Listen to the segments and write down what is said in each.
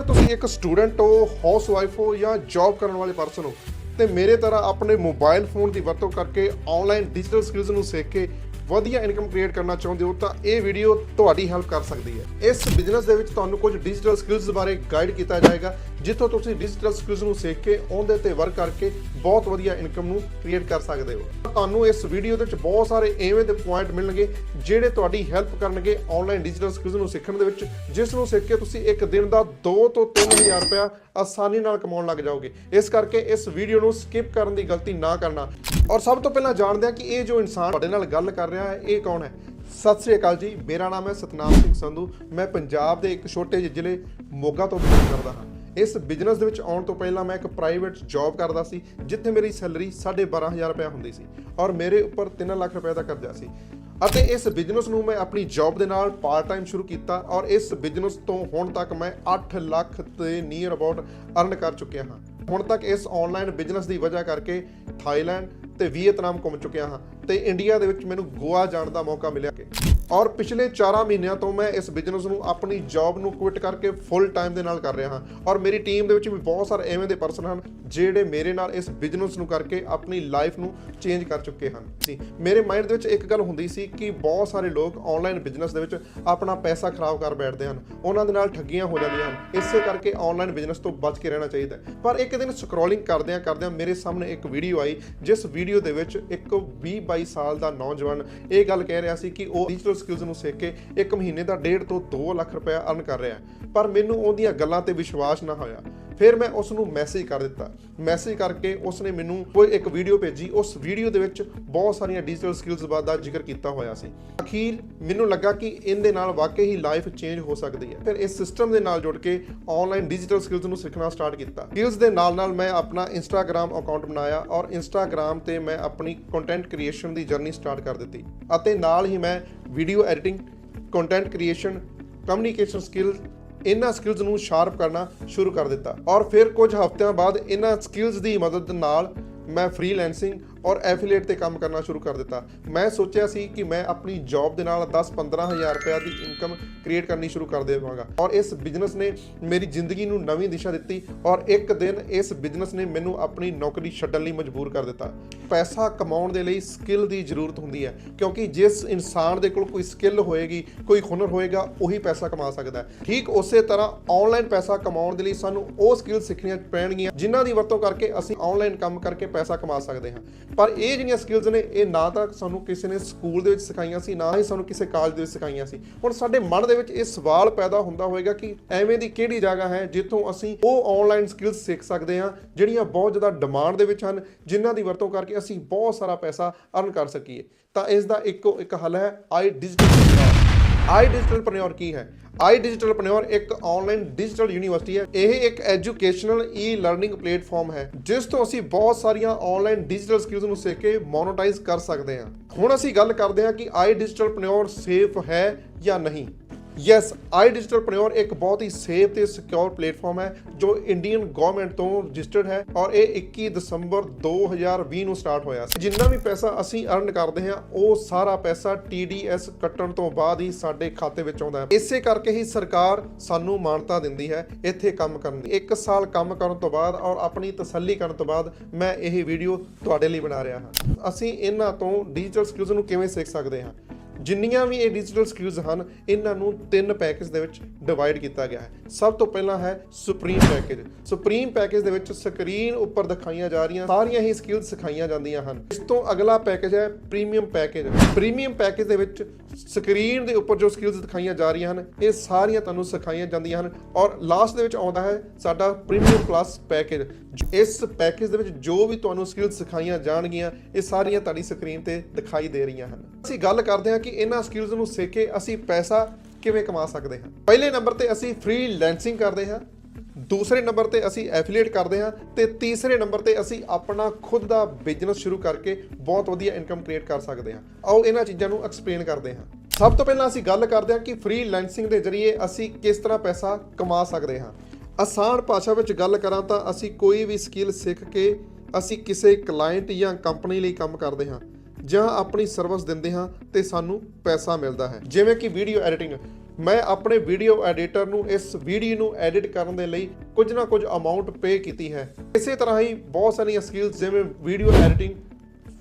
ਜੇਕਰ ਤੁਸੀਂ ਇੱਕ ਸਟੂਡੈਂਟ ਹੋ ਹਾਊਸ ਵਾਈਫ ਹੋ ਜਾਂ ਜੌਬ ਕਰਨ ਵਾਲੇ ਪਰਸਨ ਹੋ, ਤੇ ਮੇਰੇ ਤਰ੍ਹਾਂ ਆਪਣੇ ਮੋਬਾਈਲ ਫੋਨ ਦੀ ਵਰਤੋਂ ਕਰਕੇ ਆਨਲਾਈਨ ਡਿਜੀਟਲ ਸਕਿੱਲਸ ਨੂੰ ਸਿੱਖ ਕੇ ਵਧੀਆ ਇਨਕਮ ਕ੍ਰੀਏਟ ਕਰਨਾ ਚਾਹੁੰਦੇ ਹੋ, ਤਾਂ ਇਹ ਵੀਡੀਓ ਤੁਹਾਡੀ ਹੈਲਪ ਕਰ ਸਕਦੀ ਹੈ। ਇਸ ਬਿਜ਼ਨਸ ਦੇ ਵਿੱਚ ਤੁਹਾਨੂੰ ਕੁਝ ਡਿਜੀਟਲ ਸਕਿੱਲਸ ਬਾਰੇ ਗਾਈਡ ਕੀਤਾ ਜਾਏਗਾ ਜਿੱਥੋਂ ਤੁਸੀਂ ਡਿਜੀਟਲ ਸਕਿੱਲਸ ਨੂੰ ਸਿੱਖ ਕੇ ਉਹਦੇ ਤੇ ਵਰਕ ਕਰਕੇ ਬਹੁਤ ਵਧੀਆ ਇਨਕਮ ਨੂੰ ਕ੍ਰੀਏਟ ਕਰ ਸਕਦੇ ਹੋ। ਤੁਹਾਨੂੰ ਇਸ ਵੀਡੀਓ ਦੇ ਵਿੱਚ ਬਹੁਤ ਸਾਰੇ ਐਵੇਂ ਦੇ ਪੁਆਇੰਟ ਮਿਲਣਗੇ ਜਿਹੜੇ ਤੁਹਾਡੀ ਹੈਲਪ ਕਰਨਗੇ ਆਨਲਾਈਨ ਡਿਜੀਟਲ ਸਕਿੱਲਸ ਨੂੰ ਸਿੱਖਣ ਦੇ ਵਿੱਚ, ਜਿਸ ਨੂੰ ਸਿੱਖ ਕੇ ਤੁਸੀਂ ਇੱਕ ਦਿਨ ਦਾ 2 ਤੋਂ 3000 ਰੁਪਇਆ ਆਸਾਨੀ ਨਾਲ ਕਮਾਉਣ ਲੱਗ ਜਾਓਗੇ। ਇਸ ਕਰਕੇ ਇਸ ਵੀਡੀਓ ਨੂੰ ਸਕਿਪ ਕਰਨ ਦੀ ਗਲਤੀ ਨਾ ਕਰਨਾ। ਔਰ ਸਭ ਤੋਂ ਪਹਿਲਾਂ ਜਾਣਦੇ ਹਾਂ ਕਿ ਇਹ ਜੋ ਇਨਸਾਨ ਤੁਹਾਡੇ ਨਾਲ ਗੱਲ ਕਰ ਰਿਹਾ ਹੈ, ਇਹ ਕੌਣ ਹੈ? ਸਤਿ ਸ੍ਰੀ ਅਕਾਲ ਜੀ, ਮੇਰਾ ਨਾਮ ਹੈ ਸਤਨਾਮ ਸਿੰਘ ਸੰਧੂ। ਮੈਂ ਪੰਜਾਬ ਦੇ ਇੱਕ ਛੋਟੇ ਜਿਹੇ ਜ਼ਿਲ੍ਹੇ ਮੋਗਾ ਤੋਂ ਬਿਲੋਂਗ ਕਰਦਾ ਹਾਂ। ਇਸ ਬਿਜ਼ਨਸ ਦੇ ਵਿੱਚ ਆਉਣ ਤੋਂ ਪਹਿਲਾਂ ਮੈਂ ਇੱਕ ਪ੍ਰਾਈਵੇਟ ਜੌਬ ਕਰਦਾ ਸੀ, ਜਿੱਥੇ ਮੇਰੀ ਸੈਲਰੀ 12500 ਰੁਪਏ ਹੁੰਦੀ ਸੀ ਔਰ ਮੇਰੇ ਉੱਪਰ 3 ਲੱਖ ਰੁਪਏ ਦਾ ਕਰਜ਼ਾ ਸੀ। ਅਤੇ ਇਸ ਬਿਜ਼ਨਸ ਨੂੰ ਮੈਂ ਆਪਣੀ ਜੌਬ ਦੇ ਨਾਲ ਪਾਰਟ ਟਾਈਮ ਸ਼ੁਰੂ ਕੀਤਾ ਔਰ ਇਸ ਬਿਜ਼ਨਸ ਤੋਂ ਹੁਣ ਤੱਕ ਮੈਂ 8 ਲੱਖ ਦੇ ਨੀਅਰ ਅਬਾਊਟ ਅਰਨ ਕਰ ਚੁੱਕਿਆ ਹਾਂ। ਹੁਣ ਤੱਕ ਇਸ ਆਨਲਾਈਨ ਬਿਜ਼ਨਸ ਦੀ ਵਜ੍ਹਾ ਕਰਕੇ ਥਾਈਲੈਂਡ ਤੇ ਵੀਅਤਨਾਮ ਘੁੰਮ ਚੁੱਕਿਆ ਹਾਂ ਤੇ ਇੰਡੀਆ ਦੇ ਵਿੱਚ ਮੈਨੂੰ ਗੋਆ ਜਾਣ ਦਾ ਮੌਕਾ ਮਿਲਿਆ ਔਰ ਪਿਛਲੇ 4 ਮਹੀਨਿਆਂ ਤੋਂ ਮੈਂ ਇਸ ਬਿਜ਼ਨਸ ਨੂੰ ਆਪਣੀ ਜੌਬ ਨੂੰ ਕੁਇਟ ਕਰਕੇ ਫੁੱਲ ਟਾਈਮ ਦੇ ਨਾਲ ਕਰ ਰਿਹਾ ਹਾਂ। ਔਰ ਮੇਰੀ ਟੀਮ ਦੇ ਵਿੱਚ ਵੀ ਬਹੁਤ ਸਾਰੇ ਐਵੇਂ ਦੇ ਪਰਸਨ ਹਨ ਜਿਹੜੇ ਮੇਰੇ ਨਾਲ ਇਸ ਬਿਜ਼ਨਸ ਨੂੰ ਕਰਕੇ ਆਪਣੀ ਲਾਈਫ ਨੂੰ ਚੇਂਜ ਕਰ ਚੁੱਕੇ ਹਨ। ਸੀ ਮੇਰੇ ਮਾਈਂਡ ਦੇ ਵਿੱਚ ਇੱਕ ਗੱਲ ਹੁੰਦੀ ਸੀ ਕਿ ਬਹੁਤ ਸਾਰੇ ਲੋਕ ਆਨਲਾਈਨ ਬਿਜ਼ਨਸ ਦੇ ਵਿੱਚ ਆਪਣਾ ਪੈਸਾ ਖਰਾਬ ਕਰ ਬੈਠਦੇ ਹਨ। ਉਹਨਾਂ ਦੇ ਨਾਲ ਠੱਗੀਆਂ ਹੋ ਜਾਂਦੀਆਂ ਹਨ। ਇਸੇ ਕਰਕੇ ਆਨਲਾਈਨ ਬਿਜ਼ਨਸ ਤੋਂ ਬਚ ਕੇ ਰਹਿਣਾ ਚਾਹੀਦਾ ਪਰ ਇੱਕ ਦਿਨ ਸਕਰੋਲਿੰਗ ਕਰਦਿਆਂ ਕਰਦਿਆਂ ਮੇਰੇ ਸਾਹਮਣੇ ਇੱਕ ਵੀਡੀਓ ਆਈ, ਜਿਸ ਵੀਡੀਓ ਦੇ ਵਿੱਚ ਇੱਕ 20 22 ਸਾਲ ਦਾ ਨੌਜਵਾਨ ਇਹ ਗੱਲ ਕਹਿ ਰਿਹਾ ਸੀ ਕਿ ਉਹ ਡਿਜੀਟਲ ਸਕਿੱਲਸ ਨੂੰ ਸਿੱਖ ਕੇ ਇੱਕ ਮਹੀਨੇ ਦਾ 1.5 ਤੋਂ 2 ਲੱਖ ਰੁਪਏ ਅਰਨ ਕਰ ਰਿਹਾ ਪਰ ਮੈਨੂੰ ਉਹਦੀਆਂ ਗੱਲਾਂ ਤੇ ਵਿਸ਼ਵਾਸ ਨਾ ਹੋਇਆ। ਫਿਰ ਮੈਂ ਉਸ ਨੂੰ ਮੈਸੇਜ ਕਰ ਦਿੱਤਾ। ਮੈਸੇਜ ਕਰਕੇ ਉਸ ਨੇ ਮੈਨੂੰ ਕੋਈ ਇੱਕ ਵੀਡੀਓ ਭੇਜੀ। ਉਸ ਵੀਡੀਓ ਦੇ ਵਿੱਚ ਬਹੁਤ ਸਾਰੀਆਂ ਡਿਜੀਟਲ ਸਕਿੱਲਸ ਬਾਰੇ ਦਾ ਜ਼ਿਕਰ ਕੀਤਾ ਹੋਇਆ ਸੀ। ਅਖੀਰ ਮੈਨੂੰ ਲੱਗਾ ਕਿ ਇਹਦੇ ਨਾਲ ਵਾਕਈ ਹੀ ਲਾਈਫ ਚੇਂਜ ਹੋ ਸਕਦੀ ਹੈ। ਫਿਰ ਇਸ ਸਿਸਟਮ ਦੇ ਨਾਲ ਜੁੜ ਕੇ ਆਨਲਾਈਨ ਡਿਜੀਟਲ ਸਕਿੱਲਸ ਨੂੰ ਸਿੱਖਣਾ ਸਟਾਰਟ ਕੀਤਾ। ਸਕਿੱਲਸ ਦੇ ਨਾਲ ਨਾਲ ਮੈਂ ਆਪਣਾ ਇੰਸਟਾਗ੍ਰam ਅਕਾਊਂਟ ਬਣਾਇਆ ਔਰ ਇੰਸਟਾਗ੍ਰam ਤੇ ਮੈਂ ਆਪਣੀ ਕੰਟੈਂਟ ਕ੍ਰੀਏਸ਼ਨ ਦੀ ਜਰਨੀ ਸਟਾਰਟ ਕਰ ਦਿੱਤੀ। ਅਤੇ ਨਾਲ ਹੀ ਮੈਂ video editing content creation communication skills ਇਹਨਾਂ ਸਕਿੱਲਸ ਨੂੰ ਸ਼ਾਰਪ ਕਰਨਾ ਸ਼ੁਰੂ ਕਰ ਦਿੱਤਾ। ਔਰ ਫਿਰ ਕੁਝ ਹਫ਼ਤਿਆਂ ਬਾਅਦ ਇਹਨਾਂ ਸਕਿੱਲਸ ਦੀ ਮਦਦ ਨਾਲ ਮੈਂ ਫ੍ਰੀਲੈਂਸਿੰਗ ਔਰ ਐਫੀਲੀਏਟ ਤੇ ਕੰਮ ਕਰਨਾ ਸ਼ੁਰੂ ਕਰ ਦਿੱਤਾ। ਮੈਂ ਸੋਚਿਆ ਸੀ ਕਿ ਮੈਂ ਆਪਣੀ ਜੌਬ ਦੇ ਨਾਲ 10-15000 ਰੁਪਏ ਦੀ ਇਨਕਮ ਕ੍ਰੀਏਟ ਕਰਨੀ ਸ਼ੁਰੂ ਕਰ ਦੇਵਾਂਗਾ। ਔਰ ਇਸ ਬਿਜ਼ਨਸ ਨੇ ਮੇਰੀ ਜ਼ਿੰਦਗੀ ਨੂੰ ਨਵੀਂ ਦਿਸ਼ਾ ਦਿੱਤੀ ਔਰ ਇੱਕ ਦਿਨ ਇਸ ਬਿਜ਼ਨਸ ਨੇ ਮੈਨੂੰ ਆਪਣੀ ਨੌਕਰੀ ਛੱਡਣ ਲਈ ਮਜਬੂਰ ਕਰ ਦਿੱਤਾ। ਪੈਸਾ ਕਮਾਉਣ ਦੇ ਲਈ ਸਕਿੱਲ ਦੀ ਜ਼ਰੂਰਤ ਹੁੰਦੀ ਹੈ, ਕਿਉਂਕਿ ਜਿਸ ਇਨਸਾਨ ਦੇ ਕੋਲ ਕੋਈ ਸਕਿੱਲ ਹੋਏਗੀ, ਕੋਈ ਹੁਨਰ ਹੋਏਗਾ, ਉਹੀ ਪੈਸਾ ਕਮਾ ਸਕਦਾ ਹੈ। ਠੀਕ ਉਸੇ ਤਰ੍ਹਾਂ ਆਨਲਾਈਨ ਪੈਸਾ ਕਮਾਉਣ ਦੇ ਲਈ ਸਾਨੂੰ ਉਹ ਸਕਿੱਲ ਸਿੱਖਣੀਆਂ ਪੈਣਗੀਆਂ, ਜਿਨ੍ਹਾਂ ਦੀ ਵਰਤੋਂ ਕਰਕੇ ਅਸੀਂ ਆਨਲਾਈਨ ਕੰਮ ਕਰਕੇ ਪੈਸਾ ਕਮਾ ਸਕਦੇ ਹਾਂ। ਪਰ ਇਹ ਜਿਹੜੀਆਂ ਸਕਿੱਲਸ ਨੇ, ਇਹ ਨਾ ਤਾਂ ਸਾਨੂੰ ਕਿਸੇ ਨੇ ਸਕੂਲ ਦੇ ਵਿੱਚ ਸਿਖਾਈਆਂ ਸੀ, ਨਾ ਹੀ ਸਾਨੂੰ ਕਿਸੇ ਕਾਲਜ ਦੇ ਵਿੱਚ ਸਿਖਾਈਆਂ ਸੀ। ਹੁਣ ਸਾਡੇ ਮਨ ਦੇ ਵਿੱਚ ਇਹ ਸਵਾਲ ਪੈਦਾ ਹੁੰਦਾ ਹੋਵੇਗਾ ਕਿ ਐਵੇਂ ਦੀ ਕਿਹੜੀ ਜਗ੍ਹਾ ਹੈ ਜਿੱਥੋਂ ਅਸੀਂ ਉਹ ਆਨਲਾਈਨ ਸਕਿੱਲਸ ਸਿੱਖ ਸਕਦੇ ਹਾਂ, ਜਿਹੜੀਆਂ ਬਹੁਤ ਜ਼ਿਆਦਾ ਡਿਮਾਂਡ ਦੇ ਵਿੱਚ ਹਨ, ਜਿਨ੍ਹਾਂ ਦੀ ਵਰਤੋਂ ਕਰਕੇ ਅਸੀਂ ਬਹੁਤ ਸਾਰਾ ਪੈਸਾ ਅਰਨ ਕਰ ਸਕੀਏ। ਤਾਂ ਇਸ ਦਾ ਇੱਕੋ ਇੱਕ ਹੱਲ ਹੈ ਆਈ ਡਿਜੀਟਲ ਆਈ ਡਿਜੀਟਲ ਪ੍ਰਨਿਓਰ ਕੀ ਹੈ? ਆਈ ਡਿਜੀਟਲ ਪ੍ਰਨਿਓਰ ਇੱਕ ਆਨਲਾਈਨ ਡਿਜੀਟਲ ਯੂਨੀਵਰਸਿਟੀ ਹੈ। ਇਹ ਇੱਕ ਐਜੂਕੇਸ਼ਨਲ ਈ ਲਰਨਿੰਗ ਪਲੇਟਫਾਰਮ ਹੈ, ਜਿਸ ਤੋਂ ਅਸੀਂ ਬਹੁਤ ਸਾਰੀਆਂ ਆਨਲਾਈਨ ਡਿਜੀਟਲ ਸਕਿੱਲਸ ਨੂੰ ਸਿੱਖ ਕੇ ਮੋਨੋਟਾਈਜ਼ ਕਰ ਸਕਦੇ ਹਾਂ। ਹੁਣ ਅਸੀਂ ਗੱਲ ਕਰਦੇ ਹਾਂ ਕਿ ਆਈ ਡਿਜੀਟਲ ਪ੍ਰਨਿਓਰ ਸੇਫ ਹੈ ਜਾਂ ਨਹੀਂ। ਯੈਸ ਆਈ ਡਿਜੀਟਲ ਪ੍ਰਨਿਓਰ ਇੱਕ ਬਹੁਤ ਹੀ ਸੇਫ ਤੇ ਸਿਕਿਉਰ ਪਲੇਟਫਾਰਮ ਹੈ, ਜੋ ਇੰਡੀਅਨ ਗਵਰਨਮੈਂਟ ਤੋਂ ਰਜਿਸਟਰਡ ਹੈ ਔਰ ਇਹ 21 ਦਸੰਬਰ 2020 ਨੂੰ ਸਟਾਰਟ ਹੋਇਆ ਸੀ। ਜਿੰਨਾ ਵੀ ਪੈਸਾ ਅਸੀਂ ਅਰਨ ਕਰਦੇ ਹਾਂ, ਉਹ ਸਾਰਾ ਪੈਸਾ TDS ਕੱਟਣ ਤੋਂ ਬਾਅਦ ਹੀ ਸਾਡੇ ਖਾਤੇ ਵਿੱਚ ਆਉਂਦਾ ਹੈ। ਇਸੇ ਕਰਕੇ ਹੀ ਸਰਕਾਰ ਸਾਨੂੰ ਮਾਨਤਾ ਦਿੰਦੀ ਹੈ ਇੱਥੇ ਕੰਮ ਕਰਨ ਦੀ। ਇੱਕ ਸਾਲ ਕੰਮ ਕਰਨ ਤੋਂ ਬਾਅਦ ਔਰ ਆਪਣੀ ਤਸੱਲੀ ਕਰਨ ਤੋਂ ਬਾਅਦ ਮੈਂ ਇਹ ਵੀਡੀਓ ਤੁਹਾਡੇ ਲਈ ਬਣਾ ਰਿਹਾ ਹਾਂ। ਅਸੀਂ ਇਹਨਾਂ ਤੋਂ ਡਿਜੀਟਲ ਸਕਿੱਲਸ ਨੂੰ ਕਿਵੇਂ ਸਿੱਖ ਸਕਦੇ ਹਾਂ? ਜਿੰਨੀਆਂ ਵੀ ਇਹ ਡਿਜੀਟਲ ਸਕਿੱਲਸ ਹਨ, ਇਹਨਾਂ ਨੂੰ ਤਿੰਨ ਪੈਕੇਜ ਦੇ ਵਿੱਚ ਡਿਵਾਈਡ ਕੀਤਾ ਗਿਆ ਹੈ। ਸਭ ਤੋਂ ਪਹਿਲਾਂ ਹੈ ਸੁਪਰੀਮ ਪੈਕੇਜ ਸੁਪਰੀਮ ਪੈਕੇਜ ਦੇ ਵਿੱਚ ਸਕਰੀਨ ਉੱਪਰ ਦਿਖਾਈਆਂ ਜਾ ਰਹੀਆਂ, ਸਾਰੀਆਂ ਹੀ ਸਕਿੱਲਸ ਸਿਖਾਈਆਂ ਜਾਂਦੀਆਂ ਹਨ। ਇਸ ਤੋਂ ਅਗਲਾ ਪੈਕੇਜ ਹੈ ਪ੍ਰੀਮੀਅਮ ਪੈਕੇਜ ਪ੍ਰੀਮੀਅਮ ਪੈਕੇਜ ਦੇ ਵਿੱਚ ਸਕਰੀਨ ਦੇ ਉੱਪਰ ਜੋ ਸਕਿੱਲਸ ਦਿਖਾਈਆਂ ਜਾ ਰਹੀਆਂ ਹਨ, ਇਹ ਸਾਰੀਆਂ ਤੁਹਾਨੂੰ ਸਿਖਾਈਆਂ ਜਾਂਦੀਆਂ ਹਨ। ਔਰ ਲਾਸਟ ਦੇ ਵਿੱਚ ਆਉਂਦਾ ਹੈ ਸਾਡਾ ਪ੍ਰੀਮੀਅਮ ਪਲੱਸ ਪੈਕੇਜ ਇਸ ਪੈਕੇਜ ਦੇ ਵਿੱਚ ਜੋ ਵੀ ਤੁਹਾਨੂੰ ਸਕਿੱਲਸ ਸਿਖਾਈਆਂ ਜਾਣਗੀਆਂ, ਇਹ ਸਾਰੀਆਂ ਤੁਹਾਡੀ ਸਕਰੀਨ ਤੇ ਦਿਖਾਈ ਦੇ ਰਹੀਆਂ ਹਨ। ਅਸੀਂ ਗੱਲ ਕਰਦੇ ਹਾਂ ਕਿ ਇਹਨਾਂ ਸਕਿੱਲਸ ਨੂੰ ਸਿੱਖ ਕੇ ਅਸੀਂ ਪੈਸਾ ਕਿਵੇਂ ਕਮਾ ਸਕਦੇ ਹਾਂ। ਪਹਿਲੇ ਨੰਬਰ ਤੇ ਅਸੀਂ ਫ੍ਰੀਲੈਂਸਿੰਗ ਕਰਦੇ ਹਾਂ, ਦੂਸਰੇ ਨੰਬਰ ਤੇ ਅਸੀਂ ਐਫੀਲੀਏਟ ਕਰਦੇ ਹਾਂ ਤੇ ਤੀਸਰੇ ਨੰਬਰ ਤੇ ਅਸੀਂ ਆਪਣਾ ਖੁਦ ਦਾ ਬਿਜ਼ਨਸ ਸ਼ੁਰੂ ਕਰਕੇ ਬਹੁਤ ਵਧੀਆ ਇਨਕਮ ਕ੍ਰੀਏਟ ਕਰ ਸਕਦੇ ਹਾਂ। ਆਓ ਇਹਨਾਂ ਚੀਜ਼ਾਂ ਨੂੰ ਐਕਸਪਲੇਨ ਕਰਦੇ ਹਾਂ। ਸਭ ਤੋਂ ਪਹਿਲਾਂ ਅਸੀਂ ਗੱਲ ਕਰਦੇ ਹਾਂ ਕਿ ਫ੍ਰੀਲੈਂਸਿੰਗ ਦੇ ਜ਼ਰੀਏ ਅਸੀਂ ਕਿਸ ਤਰ੍ਹਾਂ ਪੈਸਾ ਕਮਾ ਸਕਦੇ ਹਾਂ। ਆਸਾਨ ਭਾਸ਼ਾ ਵਿੱਚ ਗੱਲ ਕਰਾਂ ਤਾਂ ਅਸੀਂ ਕੋਈ ਵੀ ਸਕਿੱਲ ਸਿੱਖ ਕੇ ਅਸੀਂ ਕਿਸੇ ਕਲਾਇੰਟ ਜਾਂ ਕੰਪਨੀ ਲਈ ਕੰਮ ਕਰਦੇ ਹਾਂ, ਜਾਂ ਆਪਣੀ ਸਰਵਿਸ ਦਿੰਦੇ ਹਾਂ ਤੇ ਸਾਨੂੰ ਪੈਸਾ ਮਿਲਦਾ ਹੈ। ਜਿਵੇਂ ਕਿ ਵੀਡੀਓ ਐਡੀਟਿੰਗ ਮੈਂ ਆਪਣੇ ਵੀਡੀਓ ਐਡੀਟਰ ਨੂੰ ਇਸ ਵੀਡੀਓ ਨੂੰ ਐਡਿਟ ਕਰਨ ਦੇ ਲਈ ਕੁਝ ਨਾ ਕੁਝ ਅਮਾਉਂਟ ਪੇ ਕੀਤੀ ਹੈ। ਇਸੇ ਤਰ੍ਹਾਂ ਹੀ ਬਹੁਤ ਸਾਰੀਆਂ ਸਕਿੱਲਸ ਜਿਵੇਂ video editing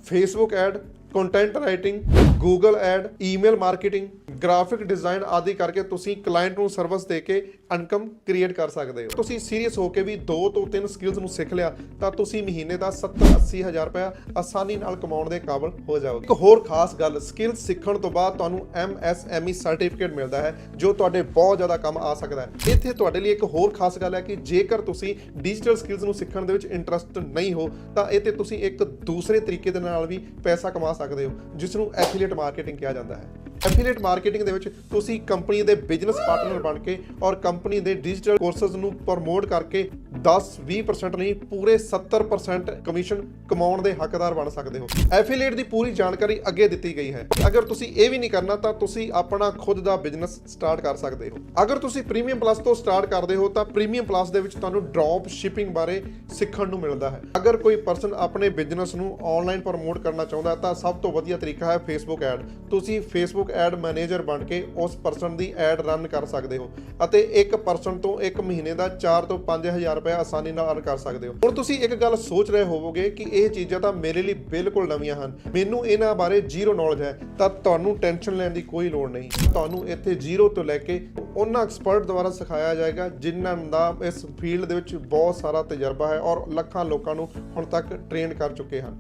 Facebook ad content writing Google ad email marketing graphic design ਆਦਿ ਕਰਕੇ ਤੁਸੀਂ ਕਲਾਇੰਟ ਨੂੰ ਸਰਵਿਸ ਦੇ ਕੇ ਇਨਕਮ ਕ੍ਰੀਏਟ ਕਰ ਸਕਦੇ ਹੋ। ਤੁਸੀਂ ਸੀਰੀਅਸ ਹੋ ਕੇ ਵੀ ਦੋ ਤੋਂ ਤਿੰਨ ਸਕਿੱਲਸ ਨੂੰ ਸਿੱਖ ਲਿਆ, ਤਾਂ ਤੁਸੀਂ ਮਹੀਨੇ ਦਾ 70 80 ਹਜ਼ਾਰ ਰੁਪਏ ਆਸਾਨੀ ਨਾਲ ਕਮਾਉਣ ਦੇ ਕਾਬਿਲ ਹੋ ਜਾਓਗੇ। ਇੱਕ ਹੋਰ ਖਾਸ ਗੱਲ ਸਕਿੱਲ ਸਿੱਖਣ ਤੋਂ ਬਾਅਦ ਤੁਹਾਨੂੰ MSME ਸਰਟੀਫਿਕੇਟ ਮਿਲਦਾ ਹੈ, ਜੋ ਤੁਹਾਡੇ ਬਹੁਤ ਜ਼ਿਆਦਾ ਕੰਮ ਆ ਸਕਦਾ ਹੈ। ਇੱਥੇ ਤੁਹਾਡੇ ਲਈ ਇੱਕ ਹੋਰ ਖਾਸ ਗੱਲ ਹੈ ਕਿ ਜੇਕਰ ਤੁਸੀਂ ਡਿਜੀਟਲ ਸਕਿੱਲਸ ਨੂੰ ਸਿੱਖਣ ਦੇ ਵਿੱਚ ਇੰਟਰਸਟ ਨਹੀਂ ਹੋ, ਤਾਂ ਇਹ ਤੇ ਤੁਸੀਂ ਇੱਕ ਦੂਸਰੇ ਤਰੀਕੇ ਦੇ ਨਾਲ ਵੀ ਪੈਸਾ ਕਮਾ ਸਕਦੇ ਹੋ, ਜਿਸ ਨੂੰ ਐਫੀਲੀਏਟ ਮਾਰਕੀਟਿੰਗ ਕਿਹਾ ਜਾਂਦਾ ਹੈ। ਐਫੀਲੀਏਟ ਮਾਰਕੀਟਿੰਗ ਦੇ ਵਿੱਚ ਤੁਸੀਂ ਕੰਪਨੀ ਦੇ ਬਿਜ਼ਨਸ ਪਾਰਟਨਰ ਬਣ ਕੇ ਔਰ ਕੰਪਨੀ ਦੇ ਡਿਜੀਟਲ ਕੋਰਸਸ ਨੂੰ ਪ੍ਰਮੋਟ ਕਰਕੇ 10-20% ਨਹੀਂ, ਪੂਰੇ 70% ਕਮਿਸ਼ਨ ਕਮਾਉਣ ਦੇ ਹੱਕਦਾਰ ਬਣ ਸਕਦੇ ਹੋ। ਐਫੀਲੀਏਟ ਦੀ ਪੂਰੀ ਜਾਣਕਾਰੀ ਅੱਗੇ ਦਿੱਤੀ ਗਈ ਹੈ। ਅਗਰ ਤੁਸੀਂ ਇਹ ਵੀ ਨਹੀਂ ਕਰਨਾ, ਤਾਂ ਤੁਸੀਂ ਆਪਣਾ ਖੁਦ ਦਾ ਬਿਜ਼ਨਸ ਸਟਾਰਟ ਕਰ ਸਕਦੇ ਹੋ। ਅਗਰ ਤੁਸੀਂ ਪ੍ਰੀਮੀਅਮ ਪਲੱਸ ਤੋਂ ਸਟਾਰਟ ਕਰਦੇ ਹੋ, ਤਾਂ ਪ੍ਰੀਮੀਅਮ ਪਲੱਸ ਦੇ ਵਿੱਚ ਤੁਹਾਨੂੰ ਡ੍ਰੌਪ ਸ਼ਿਪਿੰਗ ਬਾਰੇ ਸਿੱਖਣ ਨੂੰ ਮਿਲਦਾ ਹੈ। ਅਗਰ ਕੋਈ ਪਰਸਨ ਆਪਣੇ ਬਿਜ਼ਨਸ ਨੂੰ ਆਨਲਾਈਨ ਪ੍ਰਮੋਟ ਕਰਨਾ ਚਾਹੁੰਦਾ ਹੈ, ਤਾਂ ਸਭ ਤੋਂ ਵਧੀਆ ਤਰੀਕਾ ਹੈ ਫੇਸਬੁੱਕ ਐਡ ਤੁਸੀਂ ਫੇਸਬੁੱਕ ਐਡ ਮੈਨੇਜਰ ਬਣ ਕੇ ਉਸ ਪਰਸਨ ਦੀ ਐਡ ਰਨ ਕਰ ਸਕਦੇ ਹੋ ਅਤੇ ਇੱਕ ਪਰਸਨ ਤੋਂ ਇੱਕ ਮਹੀਨੇ ਦਾ 4 ਤੋਂ 5000 ਰੁਪਏ ਆਸਾਨੀ ਨਾਲ ਅਰਨ ਕਰ ਸਕਦੇ ਹੋ। ਹੁਣ ਤੁਸੀਂ ਇੱਕ ਗੱਲ ਸੋਚ ਰਹੇ ਹੋਵੋਗੇ ਕਿ ਇਹ ਚੀਜ਼ਾਂ ਤਾਂ ਮੇਰੇ ਲਈ ਬਿਲਕੁਲ ਨਵੀਆਂ ਹਨ। ਮੈਨੂੰ ਇਹਨਾਂ ਬਾਰੇ ਜ਼ੀਰੋ ਨੌਲੇਜ ਹੈ, ਤਾਂ ਤੁਹਾਨੂੰ ਟੈਨਸ਼ਨ ਲੈਣ ਦੀ ਕੋਈ ਲੋੜ ਨਹੀਂ। ਤੁਹਾਨੂੰ ਇੱਥੇ ਜ਼ੀਰੋ ਤੋਂ ਲੈ ਕੇ ਉਹਨਾਂ ਐਕਸਪਰਟ ਦੁਆਰਾ ਸਿਖਾਇਆ ਜਾਏਗਾ, ਜਿਨ੍ਹਾਂ ਦਾ ਇਸ ਫੀਲਡ ਦੇ ਵਿੱਚ ਬਹੁਤ ਸਾਰਾ ਤਜਰਬਾ ਹੈ ਔਰ ਲੱਖਾਂ ਲੋਕਾਂ ਨੂੰ ਹੁਣ ਤੱਕ ਟ੍ਰੇਨ ਕਰ ਚੁੱਕੇ ਹਨ।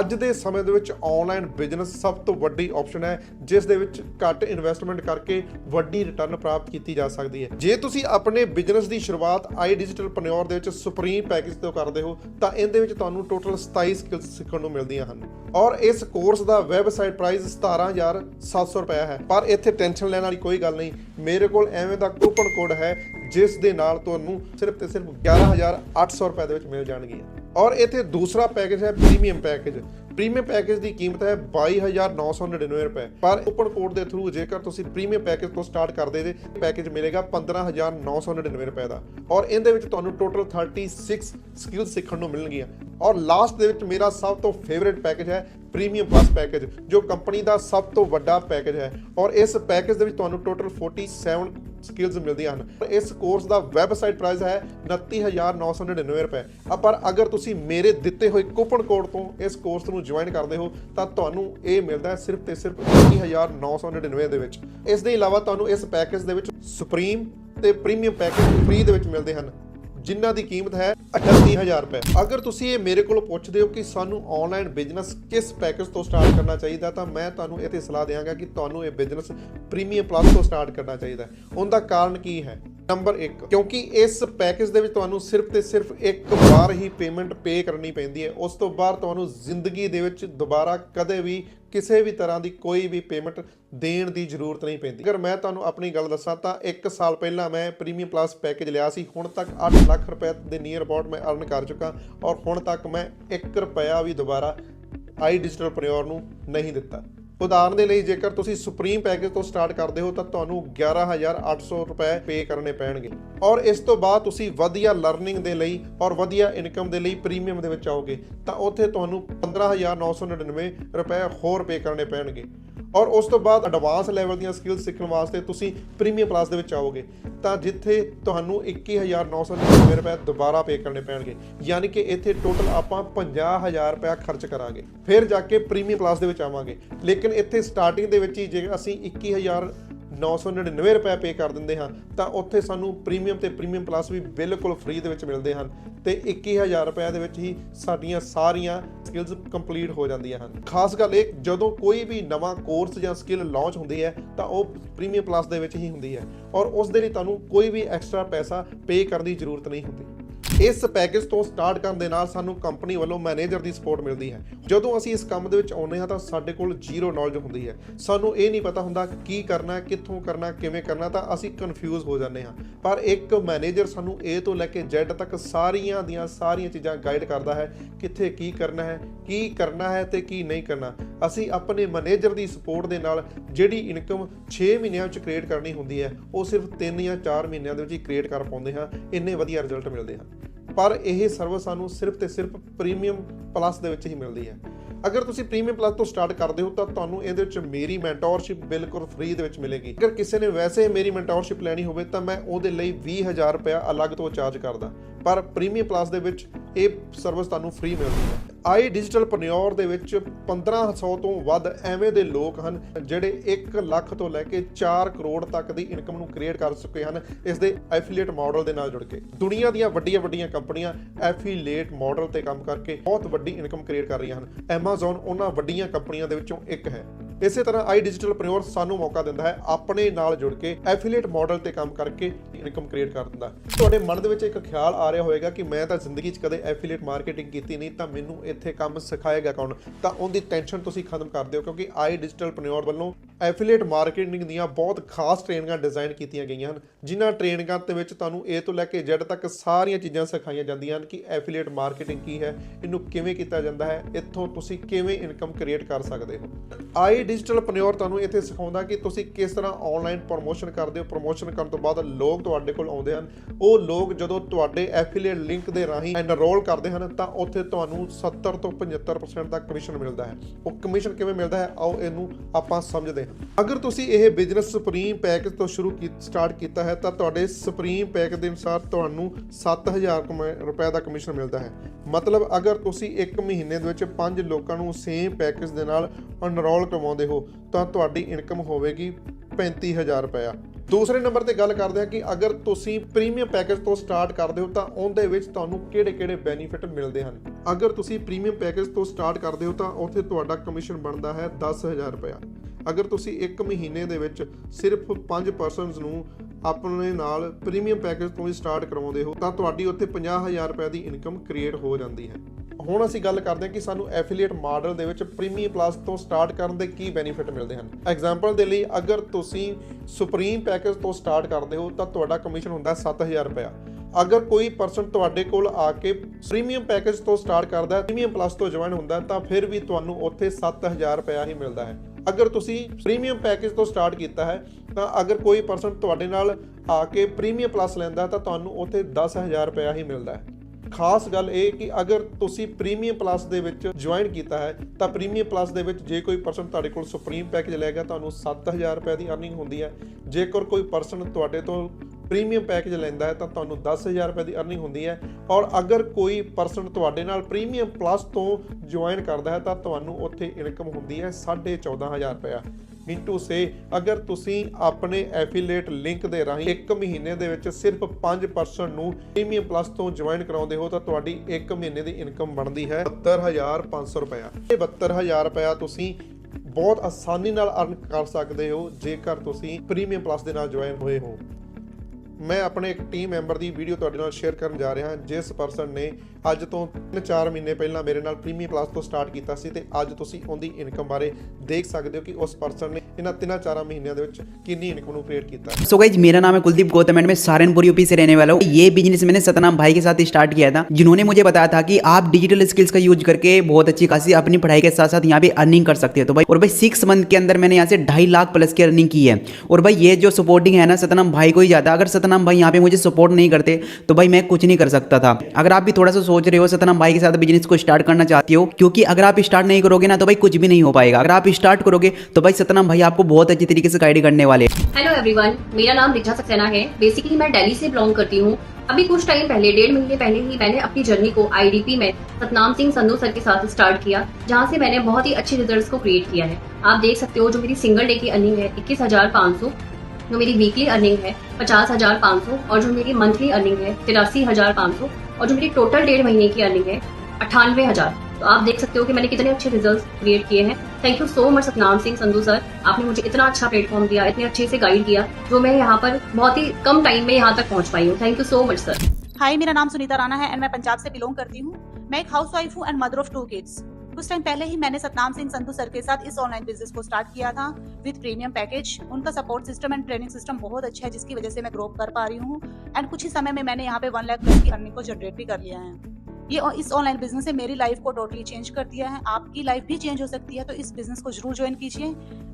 ਅੱਜ ਦੇ ਸਮੇਂ ਦੇ ਵਿੱਚ ਆਨਲਾਈਨ ਬਿਜ਼ਨਸ ਸਭ ਤੋਂ ਵੱਡੀ ਆਪਸ਼ਨ ਹੈ, ਜਿਸ ਦੇ ਵਿੱਚ ਘੱਟ ਇਨਵੈਸਟਮੈਂਟ ਕਰਕੇ ਵੱਡੀ ਰਿਟਰਨ ਪ੍ਰਾਪਤ ਕੀਤੀ ਜਾ ਸਕਦੀ ਹੈ। ਜੇ ਤੁਸੀਂ ਆਪਣੇ ਬਿਜ਼ਨਸ ਦੀ ਸ਼ੁਰੂਆਤ ਆਈ ਡਿਜੀਟਲ ਪਨਿਓਰ ਦੇ ਵਿੱਚ ਸੁਪਰੀਮ ਪੈਕੇਜ ਤੋਂ ਕਰਦੇ ਹੋ, ਤਾਂ ਇਹਦੇ ਵਿੱਚ ਤੁਹਾਨੂੰ ਟੋਟਲ 27 ਸਕਿੱਲਸ ਸਿੱਖਣ ਨੂੰ ਮਿਲਦੀਆਂ ਹਨ। ਔਰ ਇਸ ਕੋਰਸ ਦਾ ਵੈਬਸਾਈਟ ਪ੍ਰਾਈਸ 17700 ਰੁਪਏ ਹੈ। ਪਰ ਇੱਥੇ ਟੈਨਸ਼ਨ ਲੈਣ ਵਾਲੀ ਕੋਈ ਗੱਲ ਨਹੀਂ। ਮੇਰੇ ਕੋਲ ਐਵੇਂ ਦਾ ਕੂਪਨ ਕੋਡ ਹੈ, ਜਿਸ ਦੇ ਨਾਲ ਤੁਹਾਨੂੰ ਸਿਰਫ ਤੇ ਸਿਰਫ 11800 ਰੁਪਏ ਦੇ ਵਿੱਚ ਮਿਲ ਜਾਣਗੀਆਂ। ਔਰ ਇੱਥੇ ਦੂਸਰਾ ਪੈਕੇਜ ਹੈ ਪ੍ਰੀਮੀਅਮ ਪੈਕੇਜ ਪ੍ਰੀਮੀਅਮ ਪੈਕੇਜ ਦੀ ਕੀਮਤ ਹੈ 22999 ਰੁਪਏ। ਪਰ ਓਪਨ ਕੋਡ ਦੇ ਥਰੂ ਜੇਕਰ ਤੁਸੀਂ ਪ੍ਰੀਮੀਅਮ ਪੈਕੇਜ ਤੋਂ ਸਟਾਰਟ ਕਰਦੇ ਜੇ ਪੈਕੇਜ ਮਿਲੇਗਾ 15999 ਰੁਪਏ ਦਾ। ਔਰ ਇਹਦੇ ਵਿੱਚ ਤੁਹਾਨੂੰ ਟੋਟਲ 36 ਸਕਿੱਲ ਸਿੱਖਣ ਨੂੰ ਮਿਲਣਗੀਆਂ। ਔਰ ਲਾਸਟ ਦੇ ਵਿੱਚ ਮੇਰਾ ਸਭ ਤੋਂ ਫੇਵਰਿਟ ਪੈਕੇਜ ਹੈ ਪ੍ਰੀਮੀਅਮ ਪਲੱਸ ਪੈਕੇਜ ਜੋ ਕੰਪਨੀ ਦਾ ਸਭ ਤੋਂ ਵੱਡਾ ਪੈਕੇਜ ਹੈ। ਔਰ ਇਸ ਪੈਕੇਜ ਦੇ ਵਿੱਚ ਤੁਹਾਨੂੰ ਟੋਟਲ 47 ਸਕਿੱਲਸ ਮਿਲਦੀਆਂ ਹਨ। ਇਸ ਕੋਰਸ ਦਾ ਵੈਬਸਾਈਟ ਪ੍ਰਾਈਸ ਹੈ 29999 ਰੁਪਏ। ਪਰ ਅਗਰ ਤੁਸੀਂ ਮੇਰੇ ਦਿੱਤੇ ਹੋਏ ਕੂਪਨ ਕੋਡ ਤੋਂ ਇਸ ਕੋਰਸ ਨੂੰ ਜੁਆਇਨ ਕਰਦੇ ਹੋ, ਤਾਂ ਤੁਹਾਨੂੰ ਇਹ ਮਿਲਦਾ ਹੈ ਸਿਰਫ ਤੇ ਸਿਰਫ 21999 ਦੇ ਵਿੱਚ। ਇਸ ਦੇ ਇਲਾਵਾ ਤੁਹਾਨੂੰ ਇਸ ਪੈਕੇਜ ਦੇ ਵਿੱਚ ਸੁਪਰੀਮ ਤੇ ਪ੍ਰੀਮੀਅਮ ਪੈਕੇਜ ਫ੍ਰੀ ਦੇ ਵਿੱਚ ਮਿਲਦੇ ਹਨ। ਜਿਨ੍ਹਾਂ ਦੀ ਕੀਮਤ ਹੈ 38000 ਰੁਪਏ। ਅਗਰ ਤੁਸੀਂ ਇਹ ਮੇਰੇ ਕੋਲ ਪੁੱਛਦੇ ਹੋ ਕਿ ਸਾਨੂੰ ਆਨਲਾਈਨ ਬਿਜ਼ਨਸ ਕਿਸ ਪੈਕੇਜ ਤੋਂ ਸਟਾਰਟ ਕਰਨਾ ਚਾਹੀਦਾ, ਤਾਂ ਮੈਂ ਤੁਹਾਨੂੰ ਇੱਥੇ ਸਲਾਹ ਦਿਆਂਗਾ ਕਿ ਤੁਹਾਨੂੰ ਇਹ ਬਿਜ਼ਨਸ ਪ੍ਰੀਮੀਅਮ ਪਲੱਸ ਤੋਂ ਸਟਾਰਟ ਕਰਨਾ ਚਾਹੀਦਾ ਉਹਦਾ ਕਾਰਨ ਕੀ ਹੈ? ਨੰਬਰ 1 ਕਿਉਂਕਿ ਇਸ ਪੈਕੇਜ ਦੇ ਵਿੱਚ ਤੁਹਾਨੂੰ ਸਿਰਫ ਤੇ ਸਿਰਫ ਇੱਕ ਵਾਰ ਹੀ ਪੇਮੈਂਟ ਪੇ ਕਰਨੀ ਪੈਂਦੀ ਹੈ। ਉਸ ਤੋਂ ਬਾਅਦ ਤੁਹਾਨੂੰ ਜ਼ਿੰਦਗੀ ਦੇ ਵਿੱਚ ਦੁਬਾਰਾ ਕਦੇ ਵੀ ਕਿਸੇ ਵੀ ਤਰ੍ਹਾਂ ਦੀ ਕੋਈ ਵੀ ਪੇਮੈਂਟ ਦੇਣ ਦੀ ਜ਼ਰੂਰਤ ਨਹੀਂ ਪੈਂਦੀ। ਅਗਰ ਮੈਂ ਤੁਹਾਨੂੰ ਆਪਣੀ ਗੱਲ ਦੱਸਾਂ ਤਾਂ 1 ਸਾਲ ਪਹਿਲਾਂ ਮੈਂ ਪ੍ਰੀਮੀਅਮ ਪਲੱਸ ਪੈਕੇਜ ਲਿਆ ਸੀ। ਹੁਣ ਤੱਕ 8 ਲੱਖ ਰੁਪਏ ਦੇ ਨੀਅਰ ਅਬਾਊਟ ਮੈਂ ਅਰਨ ਕਰ ਚੁੱਕਾ ਔਰ ਹੁਣ ਤੱਕ ਮੈਂ 1 ਰੁਪਿਆ ਵੀ ਦੁਬਾਰਾ ਆਈ ਡਿਜੀਟਲ ਪ੍ਰਯੋਰ ਨੂੰ ਨਹੀਂ ਦਿੱਤਾ। ਉਦਾਹਰਨ ਦੇ ਲਈ ਜੇਕਰ ਤੁਸੀਂ ਸੁਪਰੀਮ ਪੈਕੇਜ ਤੋਂ ਸਟਾਰਟ ਕਰਦੇ ਹੋ ਤਾਂ ਤੁਹਾਨੂੰ 11800 ਰੁਪਏ ਪੇ ਕਰਨੇ ਪੈਣਗੇ। ਔਰ ਇਸ ਤੋਂ ਬਾਅਦ ਤੁਸੀਂ ਵਧੀਆ ਲਰਨਿੰਗ ਦੇ ਲਈ ਔਰ ਵਧੀਆ ਇਨਕਮ ਦੇ ਲਈ ਪ੍ਰੀਮੀਅਮ ਦੇ ਵਿੱਚ ਆਓਗੇ ਤਾਂ ਉੱਥੇ ਤੁਹਾਨੂੰ 15999 ਰੁਪਏ ਹੋਰ ਪੇ ਕਰਨੇ ਪੈਣਗੇ। ਔਰ ਉਸ ਤੋਂ ਬਾਅਦ ਐਡਵਾਂਸ ਲੈਵਲ ਦੀਆਂ ਸਕਿੱਲਸ ਸਿੱਖਣ ਵਾਸਤੇ ਤੁਸੀਂ ਪ੍ਰੀਮੀਅਮ ਕਲਾਸ ਦੇ ਵਿੱਚ ਆਓਗੇ, ਤਾਂ ਜਿੱਥੇ ਤੁਹਾਨੂੰ 21999 ਰੁਪਏ ਦੁਬਾਰਾ ਪੇ ਕਰਨੇ ਪੈਣਗੇ, ਯਾਨੀ ਕਿ ਇੱਥੇ ਟੋਟਲ ਆਪਾਂ 50000 ਰੁਪਏ ਖਰਚ ਕਰਾਂਗੇ। ਫਿਰ ਜਾ ਕੇ ਪ੍ਰੀਮੀਅਮ ਕਲਾਸ ਦੇ ਵਿੱਚ ਆਵਾਂਗੇ। ਲੇਕਿਨ ਇੱਥੇ ਸਟਾਰਟਿੰਗ ਦੇ ਵਿੱਚ ਹੀ ਜੇ ਅਸੀਂ 21000 999 ਰੁਪਏ ਪੇ ਕਰ ਦਿੰਦੇ ਹਾਂ, ਤਾਂ ਉੱਥੇ ਸਾਨੂੰ ਪ੍ਰੀਮੀਅਮ ਤੇ ਪ੍ਰੀਮੀਅਮ ਪਲੱਸ ਵੀ ਬਿਲਕੁਲ ਫ੍ਰੀ ਦੇ ਵਿੱਚ ਮਿਲਦੇ ਹਨ ਤੇ 21000 ਰੁਪਏ ਦੇ ਵਿੱਚ ਹੀ ਸਾਡੀਆਂ ਸਾਰੀਆਂ ਸਕਿੱਲਸ ਕੰਪਲੀਟ ਹੋ ਜਾਂਦੀਆਂ ਹਨ। ਖਾਸ ਗੱਲ ਇਹ, ਜਦੋਂ ਕੋਈ ਵੀ ਨਵਾਂ ਕੋਰਸ ਜਾਂ ਸਕਿੱਲ ਲਾਂਚ ਹੁੰਦੀ ਹੈ, ਤਾਂ ਉਹ ਪ੍ਰੀਮੀਅਮ ਪਲੱਸ ਦੇ ਵਿੱਚ ਹੀ ਹੁੰਦੀ ਹੈ ਔਰ ਉਸ ਦੇ ਲਈ ਤੁਹਾਨੂੰ ਕੋਈ ਵੀ ਐਕਸਟਰਾ ਪੈਸਾ ਪੇ ਕਰਨ ਦੀ ਜ਼ਰੂਰਤ ਨਹੀਂ ਹੁੰਦੀ। ਇਸ ਪੈਕੇਜ ਤੋਂ ਸਟਾਰਟ ਕਰਨ ਦੇ ਨਾਲ ਸਾਨੂੰ ਕੰਪਨੀ ਵੱਲੋਂ ਮੈਨੇਜਰ ਦੀ ਸਪੋਰਟ ਮਿਲਦੀ ਹੈ। ਜਦੋਂ ਅਸੀਂ ਇਸ ਕੰਮ ਦੇ ਵਿੱਚ ਆਉਂਦੇ ਹਾਂ ਤਾਂ ਸਾਡੇ ਕੋਲ ਜ਼ੀਰੋ ਨੌਲੇਜ ਹੁੰਦੀ ਹੈ। ਸਾਨੂੰ ਇਹ ਨਹੀਂ ਪਤਾ ਹੁੰਦਾ ਕੀ ਕਰਨਾ ਕਿੱਥੋਂ ਕਰਨਾ ਕਿਵੇਂ ਕਰਨਾ ਤਾਂ ਅਸੀਂ ਕਨਫਿਊਜ਼ ਹੋ ਜਾਂਦੇ ਹਾਂ। ਪਰ ਇੱਕ ਮੈਨੇਜਰ ਸਾਨੂੰ A ਤੋਂ ਲੈ ਕੇ Z ਤੱਕ ਸਾਰੀਆਂ ਦੀਆਂ ਸਾਰੀਆਂ ਚੀਜ਼ਾਂ ਗਾਈਡ ਕਰਦਾ ਹੈ, ਕਿੱਥੇ ਕੀ ਕਰਨਾ ਹੈ, ਕੀ ਕਰਨਾ ਹੈ ਤੇ ਕੀ ਨਹੀਂ ਕਰਨਾ। ਅਸੀਂ ਆਪਣੇ ਮੈਨੇਜਰ ਦੀ ਸਪੋਰਟ ਦੇ ਨਾਲ ਜਿਹੜੀ ਇਨਕਮ 6 ਮਹੀਨਿਆਂ ਵਿੱਚ ਕ੍ਰੀਏਟ ਕਰਨੀ ਹੁੰਦੀ ਹੈ, ਉਹ ਸਿਰਫ 3 ਜਾਂ 4 ਮਹੀਨਿਆਂ ਦੇ ਵਿੱਚ ਹੀ ਕ੍ਰੀਏਟ ਕਰ ਪਾਉਂਦੇ ਹਾਂ। ਇੰਨੇ ਵਧੀਆ ਰਿਜ਼ਲਟ ਮਿਲਦੇ ਹਨ। ਪਰ ਇਹ ਸਰਵਿਸ ਸਾਨੂੰ ਸਿਰਫ ਤੇ ਸਿਰਫ ਪ੍ਰੀਮੀਅਮ ਪਲੱਸ ਦੇ ਵਿੱਚ ਹੀ ਮਿਲਦੀ ਹੈ। ਅਗਰ ਤੁਸੀਂ ਪ੍ਰੀਮੀਅਮ ਪਲੱਸ ਤੋਂ ਸਟਾਰਟ ਕਰਦੇ ਹੋ ਤਾਂ ਤੁਹਾਨੂੰ ਇਹਦੇ ਵਿੱਚ ਮੇਰੀ ਮੈਂਟੋਰਸ਼ਿਪ ਬਿਲਕੁਲ ਫ੍ਰੀ ਦੇ ਵਿੱਚ ਮਿਲੇਗੀ। ਅਗਰ ਕਿਸੇ ਨੇ ਵੈਸੇ ਮੇਰੀ ਮੈਂਟੋਰਸ਼ਿਪ ਲੈਣੀ ਹੋਵੇ ਤਾਂ ਮੈਂ ਉਹਦੇ ਲਈ 20000 ਰੁਪਇਆ ਅਲੱਗ ਤੋਂ ਚਾਰਜ ਕਰਦਾ। ਪਰ ਪ੍ਰੀਮੀਅਮ ਪਲੱਸ ਦੇ ਵਿੱਚ ਇਹ ਸਰਵਿਸ ਤੁਹਾਨੂੰ ਫ੍ਰੀ ਮਿਲਦੀ ਹੈ। ਆਈ ਡਿਜੀਟਲ ਪਨਿਓਰ ਦੇ ਵਿੱਚ 1500 ਤੋਂ ਵੱਧ ਐਵੇਂ ਦੇ ਲੋਕ ਹਨ ਜਿਹੜੇ 1 ਲੱਖ ਤੋਂ ਲੈ ਕੇ 4 ਕਰੋੜ ਤੱਕ ਦੀ ਇਨਕਮ ਨੂੰ ਕ੍ਰੀਏਟ ਕਰ ਚੁੱਕੇ ਹਨ, ਇਸ ਦੇ ਐਫੀਲੀਏਟ ਮਾਡਲ ਦੇ ਨਾਲ ਜੁੜ ਕੇ। ਦੁਨੀਆ ਦੀਆਂ ਵੱਡੀਆਂ ਵੱਡੀਆਂ ਕੰਪਨੀਆਂ ਐਫੀਲੀਏਟ ਮਾਡਲ ਤੇ ਕੰਮ ਕਰਕੇ ਬਹੁਤ ਵੱਡੀ ਇਨਕਮ ਕ੍ਰੀਏਟ ਕਰ ਰਹੀਆਂ ਹਨ। Amazon ਉਹਨਾਂ ਵੱਡੀਆਂ ਕੰਪਨੀਆਂ ਦੇ ਵਿੱਚੋਂ ਇੱਕ ਹੈ। ਇਸੇ ਤਰ੍ਹਾਂ ਆਈ ਡਿਜੀਟਲ ਪ੍ਰਨਿਓਰ ਸਾਨੂੰ ਮੌਕਾ ਦਿੰਦਾ ਹੈ ਆਪਣੇ ਨਾਲ ਜੁੜ ਕੇ ਐਫੀਲੀਏਟ ਮਾਡਲ ਤੇ ਕੰਮ ਕਰਕੇ ਇਨਕਮ ਕ੍ਰੀਏਟ ਕਰ ਦਿੰਦਾ ਤੁਹਾਡੇ ਮਨ ਦੇ ਵਿੱਚ ਇੱਕ ਖਿਆਲ ਆ ਰਿਹਾ ਹੋਵੇਗਾ ਕਿ ਮੈਂ ਤਾਂ ਜ਼ਿੰਦਗੀ 'ਚ ਕਦੇ ਐਫੀਲੀਏਟ ਮਾਰਕੀਟਿੰਗ ਕੀਤੀ ਨਹੀਂ, ਤਾਂ ਮੈਨੂੰ ਇੱਥੇ ਕੰਮ ਸਿਖਾਏਗਾ ਕੌਣ? ਤਾਂ ਉਹਦੀ ਟੈਨਸ਼ਨ ਤੁਸੀਂ ਖਤਮ ਕਰ ਦਿਓ, ਕਿਉਂਕਿ ਆਈ ਡਿਜੀਟਲ ਪ੍ਰਨਿਓਰ ਵੱਲੋਂ ਐਫੀਲੀਏਟ ਮਾਰਕੀਟਿੰਗ ਦੀਆਂ ਬਹੁਤ ਖਾਸ ਟ੍ਰੇਨਿੰਗਾਂ ਡਿਜ਼ਾਈਨ ਕੀਤੀਆਂ ਗਈਆਂ ਹਨ, ਜਿਨ੍ਹਾਂ ਟ੍ਰੇਨਿੰਗਾਂ ਦੇ ਵਿੱਚ ਤੁਹਾਨੂੰ A ਤੋਂ ਲੈ ਕੇ Z ਤੱਕ ਸਾਰੀਆਂ ਚੀਜ਼ਾਂ ਸਿਖਾਈਆਂ ਜਾਂਦੀਆਂ ਹਨ ਕਿ ਐਫੀਲੀਏਟ ਮਾਰਕੀਟਿੰਗ ਕੀ ਹੈ, ਇਹਨੂੰ ਕਿਵੇਂ ਕੀਤਾ ਜਾਂਦਾ ਹੈ, ਇੱਥੋਂ ਤੁਸੀਂ ਕਿਵੇਂ ਇਨਕਮ ਕ੍ਰੀਏਟ ਕਰ ਸਕਦੇ ਹੋ। ਆਈ ਡਿਜੀਟਲ ਪਨਿਓਰ ਤੁਹਾਨੂੰ ਇੱਥੇ ਸਿਖਾਉਂਦਾ ਕਿ ਤੁਸੀਂ ਕਿਸ ਤਰ੍ਹਾਂ ਆਨਲਾਈਨ ਪ੍ਰੋਮੋਸ਼ਨ ਕਰਦੇ ਹੋ, ਪ੍ਰੋਮੋਸ਼ਨ ਕਰਨ ਤੋਂ ਬਾਅਦ ਲੋਕ ਤੁਹਾਡੇ ਕੋਲ ਆਉਂਦੇ ਹਨ। ਉਹ ਲੋਕ ਜਦੋਂ ਤੁਹਾਡੇ ਐਫੀਲੀਏਟ ਲਿੰਕ ਦੇ ਰਾਹੀਂ ਐਨਰੋਲ ਕਰਦੇ ਹਨ, ਤਾਂ ਉੱਥੇ ਤੁਹਾਨੂੰ 70 ਤੋਂ 75% ਦਾ ਕਮਿਸ਼ਨ ਮਿਲਦਾ ਹੈ। ਉਹ ਕਮਿਸ਼ਨ ਕਿਵੇਂ ਮਿਲਦਾ ਹੈ? ਆਓ ਇਹਨੂੰ ਆਪਾਂ ਸਮਝਦੇ ਹਾਂ ਅਗਰ ਤੁਸੀਂ ਇਹ ਬਿਜ਼ਨਸ ਸੁਪਰੀਮ ਪੈਕੇਜ ਤੋਂ ਸ਼ੁਰੂ ਸਟਾਰਟ ਕੀਤਾ ਹੈ, ਤਾਂ ਤੁਹਾਡੇ ਸੁਪਰੀਮ ਪੈਕੇਜ ਦੇ ਅਨੁਸਾਰ ਤੁਹਾਨੂੰ 7000 ਕਮੈ- ਰੁਪਏ ਦਾ ਕਮਿਸ਼ਨ ਮਿਲਦਾ ਹੈ। ਮਤਲਬ ਅਗਰ ਤੁਸੀਂ 1 ਮਹੀਨੇ ਦੇ ਵਿੱਚ 5 ਲੋਕਾਂ ਨੂੰ ਸੇਮ ਪੈਕੇਜ ਦੇ ਨਾਲ ਅਨਰੋਲ ਕਰਵਾਉਂਦੇ ਹੋ, ਤਾਂ ਤੁਹਾਡੀ ਇਨਕਮ ਹੋਵੇਗੀ 35000 ਰੁਪਇਆ। ਦੂਸਰੇ ਨੰਬਰ ਤੇ ਗੱਲ ਕਰਦੇ ਹਾਂ ਕਿ ਅਗਰ ਤੁਸੀਂ ਪ੍ਰੀਮੀਅਮ ਪੈਕੇਜ ਤੋਂ ਸਟਾਰਟ ਕਰਦੇ ਹੋ, ਤਾਂ ਉਹਦੇ ਵਿੱਚ ਤੁਹਾਨੂੰ ਕਿਹੜੇ-ਕਿਹੜੇ ਬੈਨੀਫਿਟ ਮਿਲਦੇ ਹਨ। ਅਗਰ ਤੁਸੀਂ ਪ੍ਰੀਮੀਅਮ ਪੈਕੇਜ ਤੋਂ ਸਟਾਰਟ ਕਰਦੇ ਹੋ, ਤਾਂ ਉੱਥੇ ਤੁਹਾਡਾ ਕਮਿਸ਼ਨ ਬਣਦਾ ਹੈ 10000 ਰੁਪਇਆ। ਅਗਰ ਤੁਸੀਂ 1 ਮਹੀਨੇ ਦੇ ਵਿੱਚ ਸਿਰਫ 5 ਪਰਸਨਸ ਨੂੰ ਆਪਣੇ ਨਾਲ ਪ੍ਰੀਮੀਅਮ ਪੈਕੇਜ ਤੋਂ ਹੀ ਸਟਾਰਟ ਕਰਵਾਉਂਦੇ ਹੋ, ਤਾਂ ਤੁਹਾਡੀ ਉੱਥੇ 50000 ਰੁਪਏ ਦੀ ਇਨਕਮ ਕ੍ਰੀਏਟ ਹੋ ਜਾਂਦੀ ਹੈ। ਹੁਣ ਅਸੀਂ ਗੱਲ ਕਰਦੇ ਹਾਂ ਕਿ ਸਾਨੂੰ ਐਫੀਲੀਏਟ ਮਾਡਲ ਦੇ ਵਿੱਚ ਪ੍ਰੀਮੀਅਮ ਪਲੱਸ ਤੋਂ ਸਟਾਰਟ ਕਰਨ ਦੇ ਕੀ ਬੈਨੀਫਿਟ ਮਿਲਦੇ ਹਨ। ਐਗਜ਼ਾਮਪਲ ਦੇ ਲਈ ਅਗਰ ਤੁਸੀਂ ਸੁਪਰੀਮ ਪੈਕੇਜ ਤੋਂ ਸਟਾਰਟ ਕਰਦੇ ਹੋ, ਤਾਂ ਤੁਹਾਡਾ ਕਮਿਸ਼ਨ ਹੁੰਦਾ ਹੈ 7000 ਰੁਪਇਆ। ਅਗਰ ਕੋਈ ਪਰਸਨ ਤੁਹਾਡੇ ਕੋਲ ਆ ਕੇ ਪ੍ਰੀਮੀਅਮ ਪੈਕੇਜ ਤੋਂ ਸਟਾਰਟ ਕਰਦਾ ਹੈ ਪ੍ਰੀਮੀਅਮ ਪਲੱਸ ਤੋਂ ਜੁਆਇਨ ਹੁੰਦਾ ਤਾਂ ਫਿਰ ਵੀ ਤੁਹਾਨੂੰ ਉੱਥੇ 7000 ਰੁਪਇਆ ਹੀ ਮਿਲਦਾ ਹੈ। ਅਗਰ ਤੁਸੀਂ ਪ੍ਰੀਮੀਅਮ ਪੈਕੇਜ ਤੋਂ ਸਟਾਰਟ ਕੀਤਾ ਹੈ, ਤਾਂ ਅਗਰ ਕੋਈ ਪਰਸਨ ਤੁਹਾਡੇ ਨਾਲ ਆ ਕੇ ਪ੍ਰੀਮੀਅਮ ਪਲੱਸ ਲੈਂਦਾ ਤਾਂ ਤੁਹਾਨੂੰ ਉੱਥੇ 10000 ਰੁਪਇਆ ਹੀ ਮਿਲਦਾ ਹੈ। ਖਾਸ ਗੱਲ ਇਹ ਕਿ ਅਗਰ ਤੁਸੀਂ ਪ੍ਰੀਮੀਅਮ ਪਲੱਸ ਦੇ ਵਿੱਚ ਜੁਆਇਨ ਕੀਤਾ ਹੈ, ਤਾਂ ਪ੍ਰੀਮੀਅਮ ਪਲੱਸ ਦੇ ਵਿੱਚ ਜੇ ਕੋਈ ਪਰਸਨ ਤੁਹਾਡੇ ਕੋਲ ਸੁਪਰੀਮ ਪੈਕੇਜ ਲੈ ਗਿਆ ਤੁਹਾਨੂੰ 7000 ਰੁਪਏ ਦੀ ਅਰਨਿੰਗ ਹੁੰਦੀ ਹੈ। ਜੇਕਰ ਕੋਈ ਪਰਸਨ ਤੁਹਾਡੇ ਤੋਂ ਪ੍ਰੀਮੀਅਮ ਪੈਕੇਜ ਲੈਂਦਾ ਹੈ, ਤਾਂ ਤੁਹਾਨੂੰ 10000 ਰੁਪਏ ਦੀ ਅਰਨਿੰਗ ਹੁੰਦੀ ਹੈ। ਔਰ ਅਗਰ ਕੋਈ ਪਰਸਨ ਤੁਹਾਡੇ ਨਾਲ ਪ੍ਰੀਮੀਅਮ ਪਲੱਸ ਤੋਂ ਜੁਆਇਨ ਕਰਦਾ ਹੈ, ਤਾਂ ਤੁਹਾਨੂੰ ਉੱਥੇ ਇਨਕਮ ਹੁੰਦੀ ਹੈ 14500 ਰੁਪਇਆ। ਮਿੰਟੂ ਸੇ, ਅਗਰ ਤੁਸੀਂ ਆਪਣੇ ਐਫੀਲੀਏਟ ਲਿੰਕ ਦੇ ਰਾਹੀਂ 1 ਮਹੀਨੇ ਦੇ ਵਿੱਚ ਸਿਰਫ 5% ਨੂੰ ਪ੍ਰੀਮੀਅਮ ਪਲੱਸ ਤੋਂ ਜੁਆਇਨ ਕਰਾਉਂਦੇ ਹੋ, ਤਾਂ ਤੁਹਾਡੀ 1 ਮਹੀਨੇ ਦੀ ਇਨਕਮ ਬਣਦੀ ਹੈ 72500 ਰੁਪਇਆ। ਇਹ 72000 ਰੁਪਇਆ ਤੁਸੀਂ ਬਹੁਤ ਆਸਾਨੀ ਨਾਲ ਅਰਨ ਕਰ ਸਕਦੇ ਹੋ, ਜੇਕਰ ਤੁਸੀਂ ਪ੍ਰੀਮੀਅਮ ਪਲੱਸ ਦੇ ਨਾਲ ਜੁਆਇਨ ਹੋਏ ਹੋ। ਮੈਂ ਆਪਣੇ ਇੱਕ ਟੀਮ ਮੈਂਬਰ ਦੀ ਵੀਡੀਓ ਤੁਹਾਡੇ ਨਾਲ ਸ਼ੇਅਰ ਕਰਨ ਜਾ ਰਿਹਾ ਹਾਂ, ਜਿਸ ਪਰਸਨ ਨੇ ਅੱਜ ਤੋਂ 3-4 ਮਹੀਨੇ ਪਹਿਲਾਂ ਮੇਰੇ ਨਾਲ ਪ੍ਰੀਮੀਅਮ ਕਲਾਸ ਤੋਂ ਸਟਾਰਟ ਕੀਤਾ ਸੀ ਤੇ ਅੱਜ ਤੁਸੀਂ ਉਹਦੀ ਇਨਕਮ ਬਾਰੇ ਦੇਖ ਸਕਦੇ ਹੋ ਕਿ ਉਸ ਪਰਸਨ ਨੇ ਇਹਨਾਂ 3-4 ਮਹੀਨਿਆਂ ਦੇ ਵਿੱਚ ਕਿੰਨੀ ਇਨਕਮ ਨੂੰ ਕ੍ਰੀਏਟ ਕੀਤਾ ਹੈ सो गाइज मेरा नाम है कुलदीप गौतम एंड मैं सहारनपुर यूपी से रहने वाला हूँ ये बिजनेस मैंने सतनाम भाई के साथ स्टार्ट किया था जिन्होंने मुझे बताया था कि आप डिजिटल स्किल्स का यूज करके बहुत अच्छी खासी अपनी पढ़ाई के साथ साथ यहाँ पे अर्निंग कर सकते हो तो भाई और भाई सिक्स मंथ के अंदर मैंने यहाँ से ढाई लाख प्लस की अर्निंग की है और भाई ये जो सपोर्टिंग है ना सतनाम भाई को ही जाता अगर सतनाम भाई यहाँ पे मुझे सपोर्ट नहीं करते तो भाई मैं कुछ नहीं कर सकता था अगर आप भी थोड़ा सा सोच रहे हो सतनाम भाई के साथ बिजनेस को स्टार्ट करना चाहते हो क्योंकि अगर आप स्टार्ट नहीं करोगे ना तो भाई कुछ भी नहीं हो पाएगा अगर आप स्टार्ट करोगे तो भाई सतनाम भाई आपको बहुत अच्छी तरीके से गाइड करने वाले। हेलो एवरीवन मेरा नाम रिचा सक्सेना है। बेसिकली मैं दिल्ली से बिलोंग करती हूँ। अभी कुछ टाइम पहले, डेढ़ महीने पहले ही मैंने अपनी जर्नी को आईडीपी में सतनाम सिंह संधू सर के साथ स्टार्ट किया, जहाँ से मैंने बहुत ही अच्छे रिज़ल्ट को क्रिएट किया है। आप देख सकते हो जो मेरी सिंगल डे की अर्निंग है, इक्कीस हज़ार पाँच सौ, जो मेरी वीकली अर्निंग है, पचास हज़ार पाँच सौ, और जो मेरी मंथली अर्निंग है, तिरासी हज़ार पाँच सौ, और जो मेरी टोटल डेढ़ महीने की अर्निंग है, अट्ठानवे हज़ार। तो आप देख सकते हो कि मैंने कितने अच्छे रिज़ल्ट क्रिएट किए हैं। Thank you so much Satnam Singh Sandhu sir. आपने मुझे इतना अच्छा प्लेटफॉर्म दिया, इतने अच्छे से गाइड किया, जो मैं यहाँ पर बहुत ही कम टाइम में यहाँ तक पहुँच पाई हूँ। Thank you so much sir hi मेरा नाम सुनीता राणा है एंड मैं पंजाब से बिलोंग करती हूँ। मैं एक हाउस वाइफ हूँ and mother of two kids कुछ टाइम पहले ही मैंने सतनाम सिंह संधू सर के साथ इस ऑनलाइन बिज़नेस को स्टार्ट किया था विद प्रीमियम पैकेज उनका support system and training system बहुत अच्छा है, जिसकी वजह से मैं ग्रो कर पा रही हूँ। एंड कुछ ही समय में मैंने यहाँ पे वन लाख की अर्निंग को जनरेट भी कर लिया है। ये इस ऑनलाइन बिजनेस ने मेरी लाइफ को टोटली चेंज कर दिया है आपकी लाइफ भी चेंज हो सकती है तो इस बिजनेस को जरूर ज्वाइन कीजिए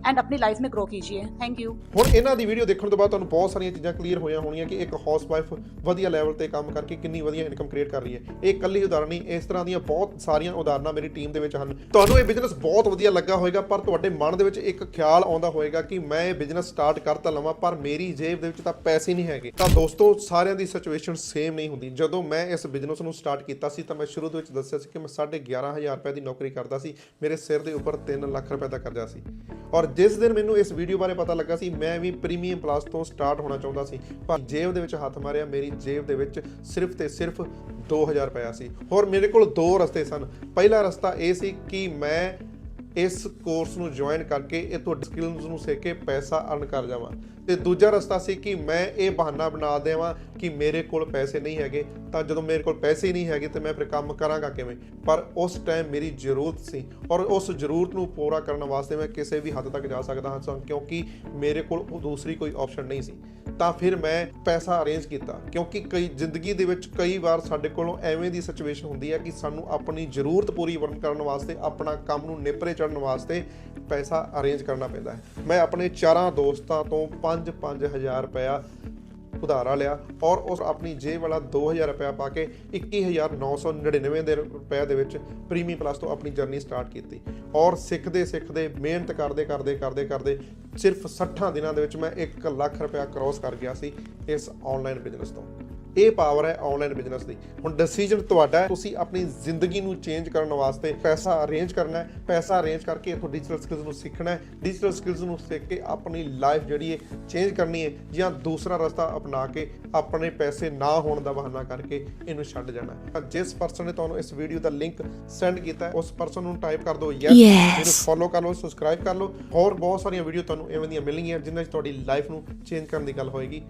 एंड अपनी लाइफ में ग्रो कीजिए थैंक यू ਹੁਣ ਇਹਨਾਂ ਦੀ ਵੀਡੀਓ ਦੇਖਣ ਤੋਂ ਬਾਅਦ ਤੁਹਾਨੂੰ ਬਹੁਤ ਸਾਰੀਆਂ ਚੀਜ਼ਾਂ ਕਲੀਅਰ ਹੋਈਆਂ ਹੋਣੀਆਂ ਕਿ ਇੱਕ ਹਾਊਸਵਾਈਫ ਵਧੀਆ ਲੈਵਲ ਤੇ ਕੰਮ ਕਰਕੇ ਕਿੰਨੀ ਵਧੀਆ ਇਨਕਮ ਕ੍ਰੀਏਟ ਕਰ ਰਹੀ ਹੈ ਇਹ ਇਕੱਲੀ ਉਦਾਹਰਣ ਨਹੀਂ ਇਸ ਤਰ੍ਹਾਂ ਦੀਆਂ ਬਹੁਤ ਸਾਰੀਆਂ ਉਦਾਹਰਨਾਂ ਮੇਰੀ ਟੀਮ ਦੇ ਵਿੱਚ ਹਨ ਤੁਹਾਨੂੰ ਇਹ ਬਿਜ਼ਨਸ ਬਹੁਤ ਵਧੀਆ ਲੱਗਾ ਹੋਵੇਗਾ ਪਰ ਤੁਹਾਡੇ ਮਨ ਦੇ ਵਿੱਚ ਇੱਕ ਖਿਆਲ ਆਉਂਦਾ ਹੋਵੇਗਾ ਕਿ ਮੈਂ ਇਹ ਬਿਜ਼ਨਸ ਸਟਾਰਟ ਕਰ ਤਾਂ ਲਵਾਂ ਪਰ ਮੇਰੀ ਜੇਬ ਦੇ ਵਿੱਚ ਤਾਂ ਪੈਸੇ ਨਹੀਂ ਹੈਗੇ ਤਾਂ ਦੋਸਤੋ ਸਾਰਿਆਂ ਦੀ ਸਿਚੁਏਸ਼ਨ ਸੇਮ ਨਹੀਂ ਹੁੰਦੀ ਜਦੋਂ ਮੈਂ ਇਸ ਬਿਜ਼ਨਸ ਨੂੰ ਸਟਾਰਟ ਕੀਤਾ ਸੀ ਤਾਂ ਮੈਂ ਸ਼ੁਰੂ ਦੇ ਵਿੱਚ ਦੱਸਿਆ ਸੀ ਕਿ ਮੈਂ 11500 ਰੁਪਏ ਦੀ ਨੌਕਰੀ ਕਰਦਾ ਸੀ। ਮੇਰੇ ਸਿਰ ਦੇ ਉੱਪਰ 3 ਲੱਖ ਰੁਪਏ ਦਾ ਕਰਜ਼ਾ ਸੀ। ਔਰ ਜਿਸ ਦਿਨ ਮੈਨੂੰ ਇਸ ਵੀਡੀਓ ਬਾਰੇ ਪਤਾ ਲੱਗਾ ਸੀ, ਮੈਂ ਵੀ ਪ੍ਰੀਮੀਅਮ ਪਲੱਸ ਤੋਂ ਸਟਾਰਟ ਹੋਣਾ ਚਾਹੁੰਦਾ ਸੀ। ਪਰ ਜੇਬ ਦੇ ਵਿੱਚ ਹੱਥ ਮਾਰਿਆ, ਮੇਰੀ ਜੇਬ ਦੇ ਵਿੱਚ ਸਿਰਫ ਤੇ ਸਿਰਫ 2000 ਰੁਪਏ ਸੀ। ਹੋਰ ਮੇਰੇ ਕੋਲ ਦੋ ਰਸਤੇ ਸਨ। ਪਹਿਲਾ ਰਸਤਾ ਇਹ ਸੀ ਕਿ ਮੈਂ ਇਸ ਕੋਰਸ ਨੂੰ ਜੁਆਇਨ ਕਰਕੇ ਇਹ ਤੋਂ ਸਕਿੱਲਸ ਨੂੰ ਸਿੱਖ ਕੇ ਪੈਸਾ ਅਰਨ ਕਰ ਜਾਵਾਂ। ਤੇ ਦੂਜਾ ਰਸਤਾ ਸੀ ਕਿ ਮੈਂ ਇਹ ਬਹਾਨਾ ਬਣਾ ਦੇਵਾਂ ਕਿ ਮੇਰੇ ਕੋਲ ਪੈਸੇ ਨਹੀਂ ਹੈਗੇ। ਤਾਂ ਜਦੋਂ ਮੇਰੇ ਕੋਲ ਪੈਸੇ ਹੀ ਨਹੀਂ ਹੈਗੇ ਤੇ ਮੈਂ ਫਿਰ ਕੰਮ ਕਰਾਂਗਾ ਕਿਵੇਂ? ਪਰ ਉਸ ਟਾਈਮ ਮੇਰੀ ਜ਼ਰੂਰਤ ਸੀ ਔਰ ਉਸ ਜ਼ਰੂਰਤ ਨੂੰ ਪੂਰਾ ਕਰਨ ਵਾਸਤੇ ਮੈਂ ਕਿਸੇ ਵੀ ਹੱਦ ਤੱਕ ਜਾ ਸਕਦਾ ਹਾਂ ਕਿਉਂਕਿ ਮੇਰੇ ਕੋਲ ਉਹ ਦੂਸਰੀ ਕੋਈ ਆਪਸ਼ਨ ਨਹੀਂ ਸੀ। ਤਾਂ ਫਿਰ ਮੈਂ ਪੈਸਾ ਅਰੇਂਜ ਕੀਤਾ ਕਿਉਂਕਿ ਕਈ ਜ਼ਿੰਦਗੀ ਦੇ ਵਿੱਚ ਕਈ ਵਾਰ ਸਾਡੇ ਕੋਲੋਂ ਐਵੇਂ ਦੀ ਸਿਚੁਏਸ਼ਨ ਹੁੰਦੀ ਹੈ ਕਿ ਸਾਨੂੰ ਆਪਣੀ ਜ਼ਰੂਰਤ ਪੂਰੀ ਵਰਨ ਕਰਨ ਵਾਸਤੇ, ਆਪਣਾ ਕੰਮ ਨੂੰ ਨਿਪਰੇ ਚੜਨ ਵਾਸਤੇ ਪੈਸਾ ਅਰੇਂਜ ਕਰਨਾ ਪੈਂਦਾ ਹੈ। ਮੈਂ ਆਪਣੇ ਚਾਰਾਂ ਦੋਸਤਾਂ ਤੋਂ 5-5000 ਰੁਪਇਆ ਉਧਾਰਾ ਲਿਆ ਔਰ ਉਸ ਆਪਣੀ ਜੇਬ ਵਾਲਾ 2000 ਰੁਪਇਆ ਪਾ ਕੇ 21999 ਦੇ ਰੁਪਏ ਦੇ ਵਿੱਚ ਪ੍ਰੀਮੀ ਪਲੱਸ ਤੋਂ ਆਪਣੀ ਜਰਨੀ ਸਟਾਰਟ ਕੀਤੀ। ਔਰ ਸਿੱਖਦੇ ਸਿੱਖਦੇ, ਮਿਹਨਤ ਕਰਦੇ ਕਰਦੇ ਕਰਦੇ ਕਰਦੇ ਸਿਰਫ 60 ਦਿਨਾਂ ਦੇ ਵਿੱਚ ਮੈਂ 1 ਲੱਖ ਰੁਪਇਆ ਕ੍ਰੋਸ ਕਰ ਗਿਆ ਸੀ ਇਸ ਆਨਲਾਈਨ ਬਿਜ਼ਨਸ ਤੋਂ। ਇਹ ਪਾਵਰ ਹੈ ਆਨਲਾਈਨ ਬਿਜ਼ਨਸ ਦੀ। ਹੁਣ ਡਿਸੀਜਨ ਤੁਹਾਡਾ ਤੁਸੀਂ ਆਪਣੀ ਜ਼ਿੰਦਗੀ ਨੂੰ ਚੇਂਜ ਕਰਨ ਵਾਸਤੇ ਪੈਸਾ ਅਰੇਂਜ ਕਰਨਾ ਹੈ। ਪੈਸਾ ਅਰੇਂਜ ਕਰਕੇ ਇਥੋਂ ਡਿਜੀਟਲ ਸਕਿੱਲਸ ਨੂੰ ਸਿੱਖਣਾ ਹੈ। ਡਿਜੀਟਲ ਸਕਿੱਲਸ ਨੂੰ ਸਿੱਖ ਕੇ ਆਪਣੀ ਲਾਈਫ ਜਿਹੜੀ ਹੈ ਚੇਂਜ ਕਰਨੀ ਹੈ ਜਾਂ ਦੂਸਰਾ ਰਸਤਾ ਅਪਣਾ ਕੇ ਆਪਣੇ ਪੈਸੇ ਨਾ ਹੋਣ ਦਾ ਬਹਾਨਾ ਕਰਕੇ ਇਹਨੂੰ ਛੱਡ ਜਾਣਾ ਹੈ। ਜਿਸ ਪਰਸਨ ਨੇ ਤੁਹਾਨੂੰ ਇਸ ਵੀਡੀਓ ਦਾ ਲਿੰਕ ਸੈਂਡ ਕੀਤਾ ਹੈ ਉਸ ਪਰਸਨ ਨੂੰ ਟਾਈਪ ਕਰ ਦਿਓ ਯੈਸ ਇਹਨੂੰ ਫੋਲੋ ਕਰ ਲਓ ਸਬਸਕ੍ਰਾਈਬ ਕਰ ਲਓ। ਹੋਰ ਬਹੁਤ ਸਾਰੀਆਂ ਵੀਡੀਓ ਤੁਹਾਨੂੰ ਐਵੇਂ ਦੀਆਂ ਮਿਲਣਗੀਆਂ ਜਿਨ੍ਹਾਂ 'ਚ ਤੁਹਾਡੀ ਲਾਈਫ ਨੂੰ ਚੇਂਜ ਕਰਨ ਦੀ ਗੱਲ ਹੋਏਗੀ।